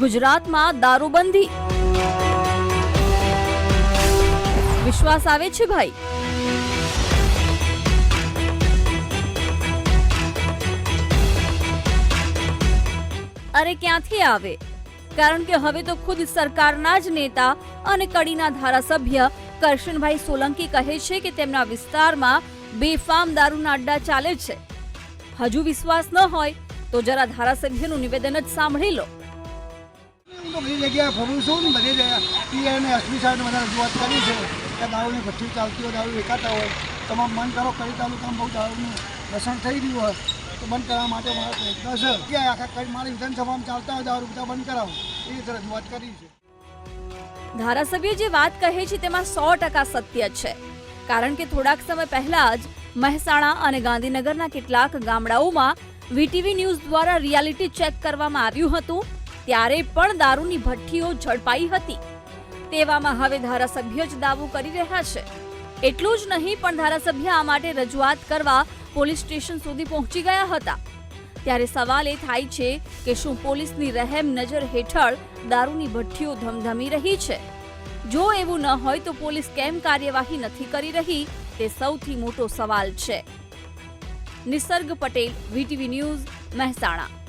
ગુજરાતમાં દારૂબંધી. વિશ્વાસ આવે છે ભાઈ? અરે ક્યાંથી આવે? કારણ કે હવે તો ખુદ સરકારના જ નેતા અને કડીના ધારાસભ્ય કરશનભાઈ સોલંકી કહે છે કે તેમના વિસ્તારમાં બેફામ દારૂના અડ્ડા ચાલે છે. હજુ વિશ્વાસ ન હોય તો જરા ધારાસભ્યનું નિવેદન જ સાંભળી લો. હું તો બધી જગ્યાએ ફરું છું ને બધી પીએ અને એસપી સાહેબને બધા રજૂઆત કરી છે કે દારૂની ભઠ્ઠી ચાલતી હોય, દારૂ વેચાતા હોય. તમામ મન કરો કરી તાલુકામાં બહુ દારૂનું રસણ થઈ ગયું હોય, તો બંધ કરવા માટે મારો પ્રયત્ન છે. કે આખા કઈ મારી વિધાનસભામાં ચાલતા હોય, દારૂ બધા બંધ કરાવો. એ રીતે રજૂઆત કરી છે. ધારાસભ્ય જે વાત કહે છે, તેમાં સો ટકા સત્ય છે. કારણ કે થોડાક સમય પહેલા જ મહેસાણા અને ગાંધીનગરના કેટલાક ગામડાઓમાં વીટીવી ન્યૂઝ દ્વારા રિયાલિટી ચેક કરવામાં આવ્યું હતું. ત્યારે પણ દારૂની ભઠ્ઠીઓ ઝડપાઈ હતી. તેવામાં હવે ધારાસભ્ય જ દાવો કરી રહ્યા છે. એટલું જ નહીં, પણ ધારાસભ્ય આ માટે રજૂઆત કરવા પોલીસ સ્ટેશન સુધી પહોંચી ગયા હતા. ત્યારે સવાલ એ થાય છે કે શું પોલીસની રહેમ નજર હેઠળ દારૂની ભઠ્ઠીઓ ધમધમી રહી છે? જો એવું ન હોય તો પોલીસ કેમ કાર્યવાહી નથી કરી રહી? તે સૌથી મોટો સવાલ છે. Nisarg Patel, VTV news, Mehsana.